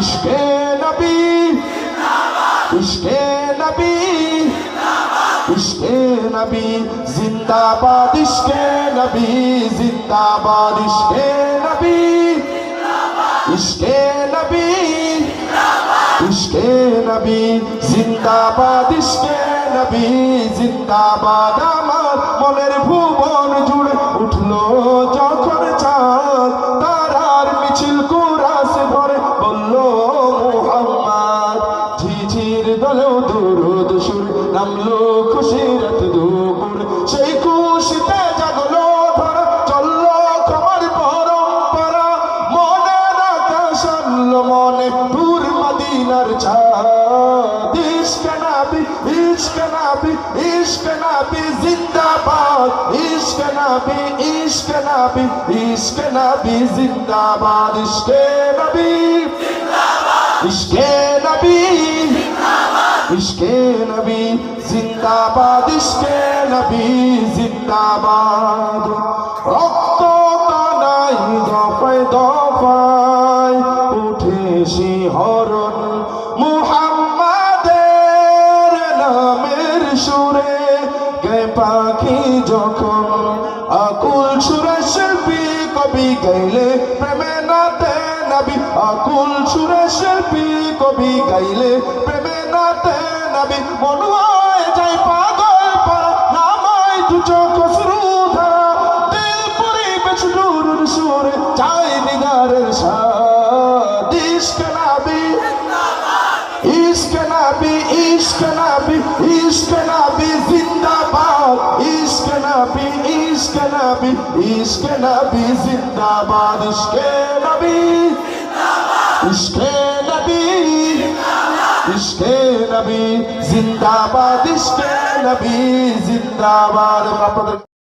ইশকে নবী ইশকে নবী ইশকে নবী, জিন্দাবাদ ইশকে নবী, জিন্দাবাদ ইশকে নবী ইশকে নবী ইশকে নবী, জিন্দাবাদ ইশকে নবী, জিন্দাবাদ আমার মনের ভুবন। ঝিঝির দলেও দুরুদ সুর, নামলো খুশির দুপুর সেই খুশিতে জাগলো ধরা, চলল খবর পরম্পরা। মনে আকাশ আনলো মনে, দূর মদিনার ছাদ। ইশক নবী ইশক নবী জিন্দাবাদ। ইশক নবী ইশক নবী ইশক নবী, জিন্দাবাদ। ইশকে নবী ইশকে নবী ইশকে নবী, জিন্দাবাদ, ইশকে নবী, জিন্দাবাদ। রক্ত কানাই দফায় দফায় উঠে শিহরণ মুহাম্মাদের নামের সুরে। গে পাখি যখন আকুল সুরে শিল্পী কবি গাইলে প্রেমে নাতে নবী, আকুল সুরে শিল্পী কবি গাইলে প্রেমে নাতে জিন্দাবাদ। ইশক নবী ইশক নবী ইশক নবী জিন্দাবাদ। ইশক নবী। জিন্দাবাদ। আপনাদের